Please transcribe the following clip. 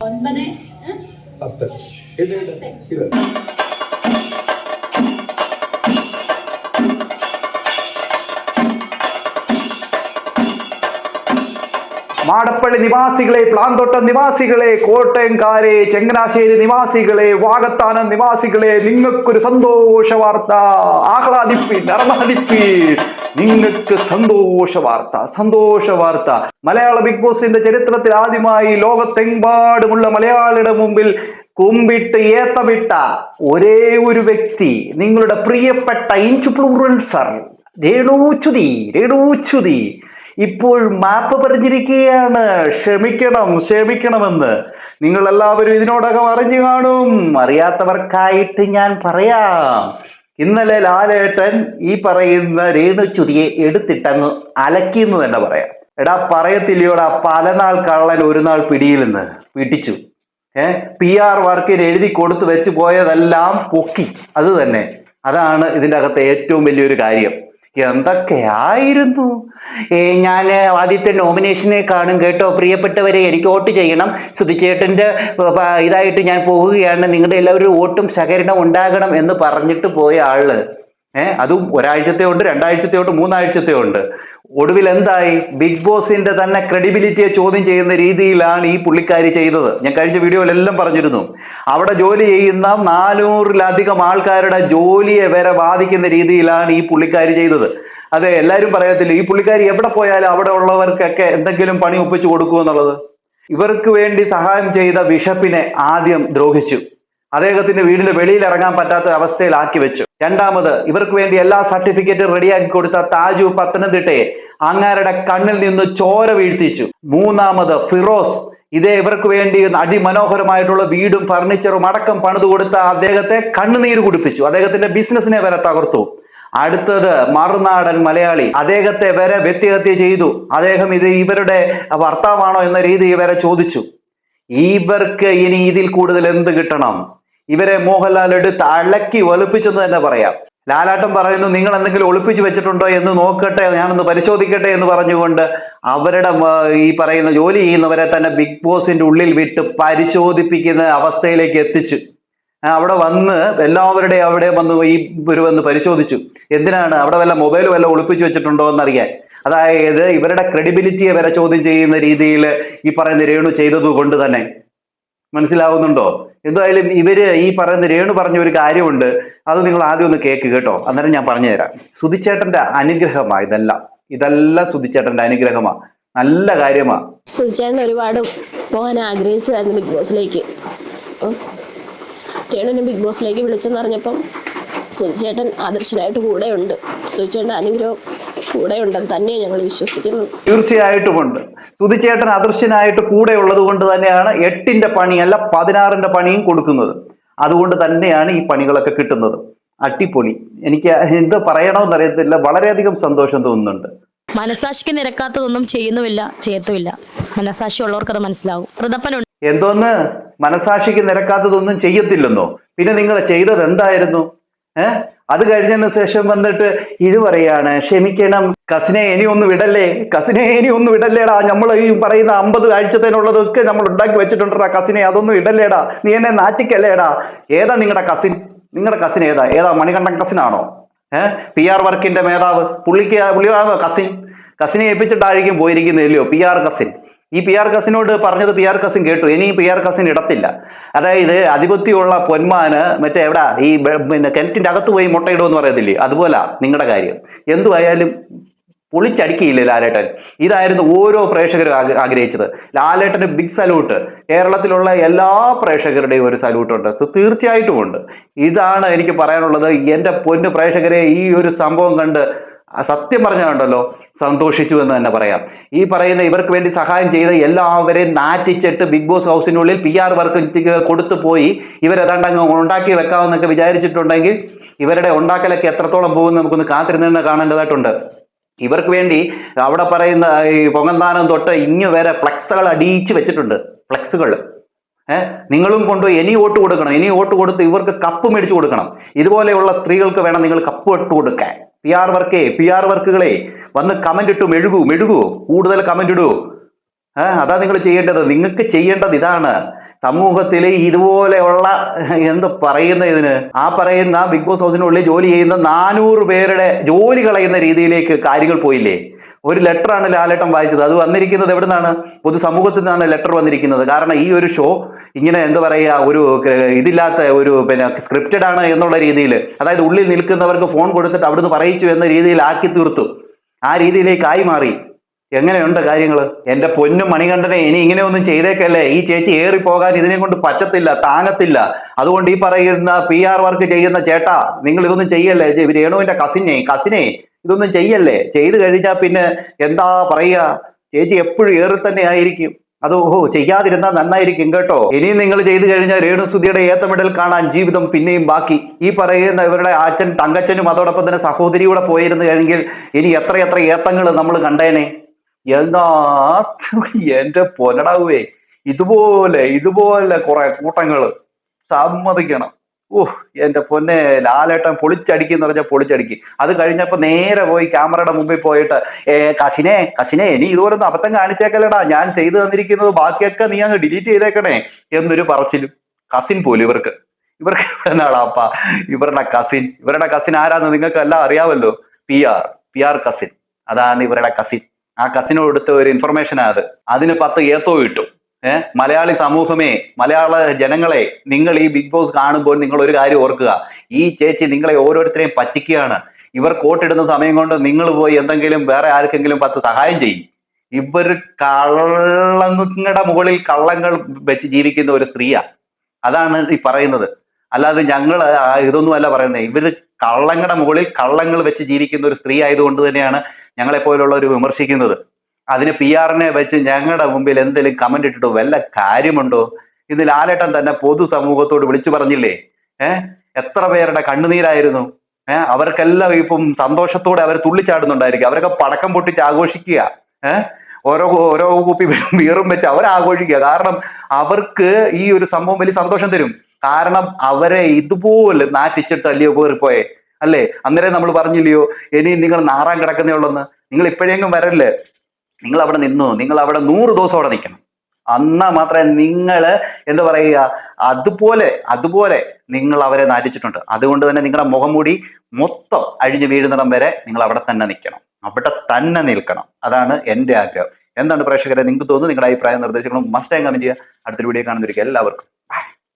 ഒൻപത്? പത്ത് ഇട്, ഇട്. മാടപ്പള്ളി നിവാസികളെ പ്ലാന്തോട്ടം നിവാസികളെ കോട്ടയംകാരെ ചങ്ങനാശ്ശേരി നിവാസികളെ വാകത്താനം നിവാസികളെ നിങ്ങൾക്കൊരു സന്തോഷ വാർത്ത ആഹ്ലാദിപ്പീൻ ആഹ്ലാദിപ്പീൻ നിങ്ങൾക്ക് സന്തോഷ വാർത്ത സന്തോഷ വാർത്ത മലയാള ബിഗ് ബോസിന്റെ ചരിത്രത്തിൽ ആദ്യമായി ലോകത്തെമ്പാടുമുള്ള മലയാളിയുടെ മുമ്പിൽ കുമ്പിട്ട് ഏത്തവിട്ട ഒരേ ഒരു വ്യക്തി നിങ്ങളുടെ പ്രിയപ്പെട്ട ഇൻഫ്ലുവൻസർ രേണുച്ചുതി രേണുച്ചുതി. ഇപ്പോൾ മാപ്പ് പറഞ്ഞിരിക്കുകയാണ്. ക്ഷമിക്കണം ക്ഷമിക്കണമെന്ന്. നിങ്ങൾ എല്ലാവരും ഇതിനോടകം അറിഞ്ഞു കാണും. അറിയാത്തവർക്കായിട്ട് ഞാൻ പറയാം. ഇന്നലെ ലാലേട്ടൻ ഈ പറയുന്ന രേണുച്ചുതിയെ എടുത്തിട്ടങ്ങ് അലക്കിയെന്ന് തന്നെ പറയാം. എടാ പറയത്തില്ലയോടാ പല നാൾ കള്ളൻ ഒരു നാൾ പിടിയിലെന്ന് പിടിച്ചു. ഏഹ് പി ആർ വർക്കിന് എഴുതി കൊടുത്തു വെച്ച് പോയതെല്ലാം പൊക്കി. അത് തന്നെ. അതാണ് ഇതിന്റെ അകത്തെ ഏറ്റവും വലിയൊരു കാര്യം. എന്തൊക്കെയായിരുന്നു? ഞാൻ ആദ്യത്തെ നോമിനേഷനെ കാണും കേട്ടോ. പ്രിയപ്പെട്ടവരെ എനിക്ക് വോട്ട് ചെയ്യണം. സുധിച്ചേട്ടന്റെ ഇതായിട്ട് ഞാൻ പോവുകയാണ്. നിങ്ങളുടെ എല്ലാവരും വോട്ടും സഹകരണം ഉണ്ടാകണം എന്ന് പറഞ്ഞിട്ട് പോയ ആൾ. ഏഹ് അതും ഒരാഴ്ചത്തെ ഉണ്ട് രണ്ടാഴ്ചത്തെ ഉണ്ട് മൂന്നാഴ്ചത്തെ ഉണ്ട്. ഒടുവിൽ എന്തായി? ബിഗ് ബോസിന്റെ തന്നെ ക്രെഡിബിലിറ്റിയെ ചോദ്യം ചെയ്യുന്ന രീതിയിലാണ് ഈ പുള്ളിക്കാരി ചെയ്തത്. ഞാൻ കഴിഞ്ഞ വീഡിയോയിലെല്ലാം പറഞ്ഞിരുന്നു. അവിടെ ജോലി ചെയ്യുന്ന നാനൂറിലധികം ആൾക്കാരുടെ ജോലിയെ വരെ ബാധിക്കുന്ന രീതിയിലാണ് ഈ പുള്ളിക്കാരി ചെയ്തത്. അതെ എല്ലാവരും പറയത്തില്ല ഈ പുള്ളിക്കാരി എവിടെ പോയാലും അവിടെ ഉള്ളവർക്കൊക്കെ എന്തെങ്കിലും പണി ഒപ്പിച്ചു കൊടുക്കുമെന്നുള്ളത് ഇവർക്ക് വേണ്ടി സഹായം ചെയ്ത ബിഷപ്പിനെ ആദ്യം ദ്രോഹിച്ചു. അദ്ദേഹത്തിന്റെ വീടിന്റെ വെളിയിൽ ഇറങ്ങാൻ പറ്റാത്ത അവസ്ഥയിലാക്കി വെച്ചു. രണ്ടാമത് ഇവർക്ക് വേണ്ടി എല്ലാ സർട്ടിഫിക്കറ്റും റെഡിയാക്കി കൊടുത്ത താജു പത്തനംതിട്ടയെ അങ്ങാരുടെ കണ്ണിൽ നിന്ന് ചോര വീഴ്ത്തിച്ചു. മൂന്നാമത് ഫിറോസ് ഇതേ ഇവർക്ക് വേണ്ടി അതിമനോഹരമായിട്ടുള്ള വീടും ഫർണിച്ചറും അടക്കം പണിതു കൊടുത്ത അദ്ദേഹത്തെ കണ്ണുനീര് കുടിപ്പിച്ചു. അദ്ദേഹത്തിന്റെ ബിസിനസിനെ വരെ തകർത്തു. അടുത്തത് മറുനാടൻ മലയാളി. അദ്ദേഹത്തെ വരെ വ്യക്തിഹത്യ ചെയ്തു. അദ്ദേഹം ഇത് ഇവരുടെ ഭർത്താവാണോ എന്ന രീതി വരെ ചോദിച്ചു. ഇവർക്ക് ഇനി ഇതിൽ കൂടുതൽ എന്ത് കിട്ടണം? ഇവരെ മോഹൻലാൽ എടുത്ത് അളക്കി ഒലിപ്പിച്ചെന്ന് തന്നെ പറയാം. ലാലാട്ടം പറയുന്നു നിങ്ങൾ എന്തെങ്കിലും ഒളിപ്പിച്ചു വെച്ചിട്ടുണ്ടോ എന്ന് നോക്കട്ടെ ഞാനൊന്ന് പരിശോധിക്കട്ടെ എന്ന് പറഞ്ഞുകൊണ്ട് അവരുടെ ഈ പറയുന്ന ജോലി ചെയ്യുന്നവരെ തന്നെ ബിഗ് ബോസിന്റെ ഉള്ളിൽ വിട്ട് പരിശോധിപ്പിക്കുന്ന അവസ്ഥയിലേക്ക് എത്തിച്ചു. അവിടെ വന്ന് എല്ലാവരുടെയും അവിടെ വന്ന് ഈ ഒരു വന്ന് പരിശോധിച്ചു. എന്തിനാണ് അവിടെ വല്ല മൊബൈൽ വല്ല ഒളിപ്പിച്ചു വെച്ചിട്ടുണ്ടോ എന്നറിയാൻ. അതായത് ഇവരുടെ ക്രെഡിബിലിറ്റിയെ വരെ ചോദ്യം ചെയ്യുന്ന രീതിയിൽ ഈ പറയുന്ന രേണു ചെയ്തത് കൊണ്ട് തന്നെ. മനസ്സിലാവുന്നുണ്ടോ? എന്തായാലും ഇവർ ഈ പറയുന്ന രേണു പറഞ്ഞ ഒരു കാര്യമുണ്ട്. അത് നിങ്ങൾ ആദ്യം ഒന്ന് കേക്ക് കേട്ടോ. അന്നേരം ഞാൻ പറഞ്ഞുതരാം. സുധിച്ചേട്ടന്റെ അനുഗ്രഹമാ ഇതെല്ലാം. ഇതെല്ലാം സുധിച്ചേട്ടന്റെ അനുഗ്രഹമാ. നല്ല കാര്യമാ. സുതിച്ചേട്ടൻ ഒരുപാട് പോകാൻ ആഗ്രഹിച്ചതായിരുന്നു ബിഗ് ബോസിലേക്ക്. രേണുവിനെ ബിഗ് ബോസിലേക്ക് വിളിച്ചെന്ന് അറിഞ്ഞപ്പം സുതിച്ചേട്ടൻ ആദർശനായിട്ട് കൂടെ ഉണ്ട് സുതിച്ചേട്ടന്റെ അനുഗ്രഹം കൂടെ ഉണ്ടെന്ന് തന്നെയാണ് ഞങ്ങൾ വിശ്വസിക്കുന്നത്. തീർച്ചയായിട്ടുമുണ്ട്. സുധിച്ചേട്ടൻ അദൃശ്യനായിട്ട് കൂടെ ഉള്ളത് കൊണ്ട് തന്നെയാണ് എട്ടിന്റെ പണിയല്ല പതിനാറിന്റെ പണിയും കൊടുക്കുന്നത്. അതുകൊണ്ട് തന്നെയാണ് ഈ പണികളൊക്കെ കിട്ടുന്നത്. അട്ടിപ്പൊളി എനിക്ക് എന്ത് പറയണമെന്ന് അറിയത്തില്ല. വളരെയധികം സന്തോഷം തോന്നുന്നുണ്ട്. മനസാക്ഷിക്ക് നിരക്കാത്തതൊന്നും ചെയ്യുന്നുമില്ല ചെയ്യത്തുമില്ല. മനസാക്ഷി ഉള്ളവർക്ക് അത് മനസ്സിലാവും. എന്തോന്ന്? മനസാക്ഷിക്ക് നിരക്കാത്തതൊന്നും ചെയ്യത്തില്ലെന്നോ? പിന്നെ നിങ്ങൾ ചെയ്തത് എന്തായിരുന്നു ഏഹ് അത് കഴിഞ്ഞതിന് ശേഷം വന്നിട്ട് ഇത് പറയാണ് ക്ഷമിക്കണം കസിനെ ഇനി ഒന്ന് വിടല്ലേ കസിനെ ഇനി ഒന്ന് വിടല്ലേടാ നമ്മൾ ഈ പറയുന്ന അമ്പത് ആഴ്ചത്തേനുള്ളതൊക്കെ നമ്മൾ ഉണ്ടാക്കി വെച്ചിട്ടുണ്ടാ കസിനെ അതൊന്നും ഇടല്ലേടാ നീ എന്നെ നാറ്റിക്കല്ലേടാ. ഏതാ നിങ്ങളുടെ കസിൻ? നിങ്ങളുടെ കസിൻ ഏതാ? ഏതാ മണികണ്ഠൻ കസിനാണോ? ഏഹ് പി ആർ വർക്കിന്റെ മേധാവ്? പുള്ളിക്ക് പുള്ളിയാണോ കസിൻ. കസിനെ ഏൽപ്പിച്ചിട്ടായിരിക്കും പോയിരിക്കുന്നില്ലയോ പി ആർ കസിൻ? ഈ പി ആർ കസിനോട് പറഞ്ഞത് പി ആർ കസിൻ കേട്ടു. ഇനി പി ആർ കസിൻ ഇടത്തില്ല. അതായത് അധിപത്യമുള്ള പൊന്മാന് മറ്റേ എവിടാ? ഈ പിന്നെ കിണറ്റിന്റെ അകത്ത് പോയി മുട്ടയിടുമെന്ന് പറയത്തില്ലേ? അതുപോലെ നിങ്ങളുടെ കാര്യം. എന്തുവായാലും പൊളിച്ചടിക്കില്ലേ ലാലേട്ടൻ? ഇതായിരുന്നു ഓരോ പ്രേക്ഷകരും ആഗ്ര- ആഗ്രഹിച്ചത്. ലാലേട്ടന് ബിഗ് സല്യൂട്ട് കേരളത്തിലുള്ള എല്ലാ പ്രേക്ഷകരുടെയും ഒരു സല്യൂട്ട് ഉണ്ട്. തീർച്ചയായിട്ടും ഉണ്ട്. ഇതാണ് എനിക്ക് പറയാനുള്ളത്. എന്റെ പൊന്ന് പ്രേക്ഷകരെ ഈ ഒരു സംഭവം കണ്ട് സത്യം പറഞ്ഞുണ്ടല്ലോ സന്തോഷിച്ചു എന്ന് തന്നെ പറയാം. ഈ പറയുന്ന ഇവർക്ക് വേണ്ടി സഹായം ചെയ്ത എല്ലാവരെയും നാറ്റിച്ചിട്ട് ബിഗ് ബോസ് ഹൗസിനുള്ളിൽ പി ആർ വർക്ക് കൊടുത്തു പോയി. ഇവരേതാണ്ട് അങ്ങ് ഉണ്ടാക്കി വെക്കാമെന്നൊക്കെ വിചാരിച്ചിട്ടുണ്ടെങ്കിൽ ഇവരുടെ ഉണ്ടാക്കലൊക്കെ എത്രത്തോളം പോകുമെന്ന് നമുക്കൊന്ന് കാത്തിരുന്ന് കാണേണ്ടതായിട്ടുണ്ട്. ഇവർക്ക് വേണ്ടി അവിടെ പറയുന്ന ഈ പൊങ്ങന്താനം തൊട്ട് ഇങ്ങ് വരെ ഫ്ലക്സുകൾ അടിയിച്ച് വെച്ചിട്ടുണ്ട്. ഫ്ലക്സുകൾ. ഏഹ് നിങ്ങളും കൊണ്ട് ഇനി വോട്ട് കൊടുക്കണം. ഇനി വോട്ട് കൊടുത്ത് ഇവർക്ക് കപ്പ് മേടിച്ചു കൊടുക്കണം. ഇതുപോലെയുള്ള സ്ത്രീകൾക്ക് വേണം നിങ്ങൾ കപ്പ് ഇട്ട് കൊടുക്കാൻ. പി ആർ വർക്കേ പി ആർ വർക്കുകളെ വന്ന് കമന്റ് ഇട്ടു മെഴുകൂ മെഴുകൂ കൂടുതൽ കമന്റ് ഇടൂ. അതാ നിങ്ങൾ ചെയ്യേണ്ടത്. നിങ്ങൾക്ക് ചെയ്യേണ്ടത് ഇതാണ്. സമൂഹത്തിൽ ഇതുപോലെയുള്ള എന്ത് പറയുന്ന ഇതിന്? ആ പറയുന്ന ബിഗ് ബോസ് ഹൗസിനുള്ളിൽ ജോലി ചെയ്യുന്ന നാനൂറ് പേരുടെ ജോലി കളയുന്ന രീതിയിലേക്ക് കാര്യങ്ങൾ പോയില്ലേ? ഒരു ലെറ്ററാണ് ലാലേട്ടൻ വായിച്ചത്. അത് വന്നിരിക്കുന്നത് എവിടെ നിന്നാണ് പൊതുസമൂഹത്തിൽ നിന്നാണ് ലെറ്റർ വന്നിരിക്കുന്നത്. കാരണം ഈ ഒരു ഷോ ഇങ്ങനെ എന്താ പറയുക ഒരു ഇതില്ലാത്ത ഒരു പിന്നെ സ്ക്രിപ്റ്റഡ് ആണ് എന്നുള്ള രീതിയിൽ. അതായത് ഉള്ളിൽ നിൽക്കുന്നവർക്ക് ഫോൺ കൊടുത്തിട്ട് അവിടുന്ന് പറയിച്ചു എന്ന രീതിയിൽ ആക്കി തീർത്തു. ആ രീതിയിലേക്കായി മാറി. എങ്ങനെയുണ്ട് കാര്യങ്ങൾ എന്റെ പൊന്നും മണികണ്ഠനെ ഇനി ഇങ്ങനെ ഒന്നും ചെയ്തേക്കല്ലേ? ഈ ചേച്ചി ഏറി പോകാൻ ഇതിനെ കൊണ്ട് പറ്റത്തില്ല താങ്ങത്തില്ല. അതുകൊണ്ട് ഈ പറയുന്ന പി ആർ വർക്ക് ചെയ്യുന്ന ചേട്ടാ നിങ്ങൾ ഇതൊന്നും ചെയ്യല്ലേ? രേണുവിന്റെ കസിനെ കസിനെ ഇതൊന്നും ചെയ്യല്ലേ? ചെയ്തു കഴിഞ്ഞാൽ പിന്നെ എന്താ പറയുക? ചേച്ചി എപ്പോഴും ഏറി തന്നെ ആയിരിക്കും. അത് ഓഹോ ചെയ്യാതിരുന്നാൽ നന്നായിരിക്കും കേട്ടോ. ഇനിയും നിങ്ങൾ ചെയ്തു കഴിഞ്ഞാൽ രേണുസുതിയുടെ ഏത്തമിടൽ കാണാൻ ജീവിതം പിന്നെയും ബാക്കി. ഈ പറയുന്ന ഇവരുടെ അച്ഛൻ തങ്കച്ചനും അതോടൊപ്പം തന്നെ സഹോദരിയൂടെ പോയിരുന്നു കഴിഞ്ഞെങ്കിൽ ഇനി എത്രയെത്ര എത്ര ഏത്തങ്ങൾ നമ്മൾ കണ്ടേനെ. എന്താ എന്റെ പൊന്നടാവേ ഇതുപോലെ ഇതുപോലെ കുറെ കൂട്ടങ്ങൾ സമ്മതിക്കണം. ഓഹ് എന്റെ പൊന്നെ ലാലേട്ടൻ പൊളിച്ചടിക്കുന്ന പറഞ്ഞാൽ പൊളിച്ചടിക്കും. അത് കഴിഞ്ഞപ്പോ നേരെ പോയി ക്യാമറയുടെ മുമ്പിൽ പോയിട്ട് ഏ കസിനെ കസിനെ ഇനി ഇതുപോലൊന്നും അബദ്ധം കാണിച്ചേക്കല്ലടാ. ഞാൻ ചെയ്തു തന്നിരിക്കുന്നത് ബാക്കിയൊക്കെ നീ അങ്ങ് ഡിലീറ്റ് ചെയ്തേക്കണേ. എന്നൊരു പറച്ചിലും കസിൻ പോലും ഇവർക്ക്. ഇവർക്ക് എന്നാളാപ്പ ഇവരുടെ കസിൻ. ഇവരുടെ കസിൻ ആരാന്ന് നിങ്ങൾക്ക് എല്ലാം അറിയാമല്ലോ. P R P R cousin. അതാണ് ഇവരുടെ കസിൻ. ആ കസിനോട് എടുത്ത ഒരു ഇൻഫർമേഷൻ അത്. അതിന് പത്ത് ഏത്തോ കിട്ടും മലയാളി സമൂഹമേ മലയാള ജനങ്ങളെ നിങ്ങൾ ഈ ബിഗ് ബോസ് കാണുമ്പോൾ നിങ്ങൾ ഒരു കാര്യം ഓർക്കുക. ഈ ചേച്ചി നിങ്ങളെ ഓരോരുത്തരെയും പറ്റിക്കുകയാണ്. ഇവർ കോട്ടിടുന്ന സമയം കൊണ്ട് നിങ്ങൾ പോയി എന്തെങ്കിലും വേറെ ആർക്കെങ്കിലും പത്ത് സഹായം ചെയ്യും. ഇവർ കള്ളങ്ങളുടെ മുകളിൽ കള്ളങ്ങൾ വെച്ച് ജീവിക്കുന്ന ഒരു സ്ത്രീയാ. അതാണ് ഈ പറയുന്നത്. അല്ലാതെ ഞങ്ങൾ ഇതൊന്നും അല്ല പറയുന്നത്. ഇവർ കള്ളങ്ങളുടെ മുകളിൽ കള്ളങ്ങൾ വെച്ച് ജീവിക്കുന്ന ഒരു സ്ത്രീ ആയതുകൊണ്ട് തന്നെയാണ് ഞങ്ങളെ പോലുള്ളവർ വിമർശിക്കുന്നത്. അതിന് പി ആറിനെ വെച്ച് ഞങ്ങളുടെ മുമ്പിൽ എന്തെങ്കിലും കമന്റ് ഇട്ടിട്ടോ? വല്ല കാര്യമുണ്ടോ? ഇന്ന് ലാലേട്ടൻ തന്നെ പൊതുസമൂഹത്തോട് വിളിച്ചു പറഞ്ഞില്ലേ? ഏഹ് എത്ര പേരുടെ കണ്ണുനീരായിരുന്നു? ഏഹ് അവർക്കെല്ലാം ഇപ്പം സന്തോഷത്തോടെ അവർ തുള്ളിച്ചാടുന്നുണ്ടായിരിക്കും. അവരൊക്കെ പടക്കം പൊട്ടിച്ച് ആഘോഷിക്കുക. ഏഹ് ഓരോ ഓരോ കുപ്പി വീറും വെച്ച് അവർ ആഘോഷിക്കുക കാരണം അവർക്ക് ഈ ഒരു സംഭവം വലിയ സന്തോഷം തരും. കാരണം അവരെ ഇതുപോലെ നാറ്റിച്ചിട്ട് അല്ലയോ കയറിപ്പോയെ അല്ലേ? അന്നേരം നമ്മൾ പറഞ്ഞില്ലയോ? ഇനി നിങ്ങൾ നാറാൻ കിടക്കുന്നേ ഉള്ളെന്ന്. നിങ്ങൾ ഇപ്പോഴെങ്കിലും വരല്ലേ? നിങ്ങൾ അവിടെ നിന്നു നിങ്ങൾ അവിടെ നൂറ് ദിവസം അവിടെ നിൽക്കണം. അന്നാ മാത്രമേ നിങ്ങൾ എന്താ പറയുക? അതുപോലെ അതുപോലെ നിങ്ങൾ അവരെ നാറ്റിച്ചിട്ടുണ്ട്. അതുകൊണ്ട് തന്നെ നിങ്ങളുടെ മുഖംമൂടി മൊത്തം അഴിഞ്ഞു വീഴുന്നിടം വരെ നിങ്ങൾ അവിടെ തന്നെ നിൽക്കണം. അവിടെ തന്നെ നിൽക്കണം. അതാണ് എന്റെ ആഗ്രഹം. എന്താണ് പ്രേക്ഷകരെ നിങ്ങൾക്ക് തോന്നുന്നു നിങ്ങളുടെ അഭിപ്രായം നിർദ്ദേശങ്ങളും മസ്റ്റ് കമന്റ് ചെയ്യുക. അടുത്തൊരു വീഡിയോ കാണുന്നവർക്ക് എല്ലാവർക്കും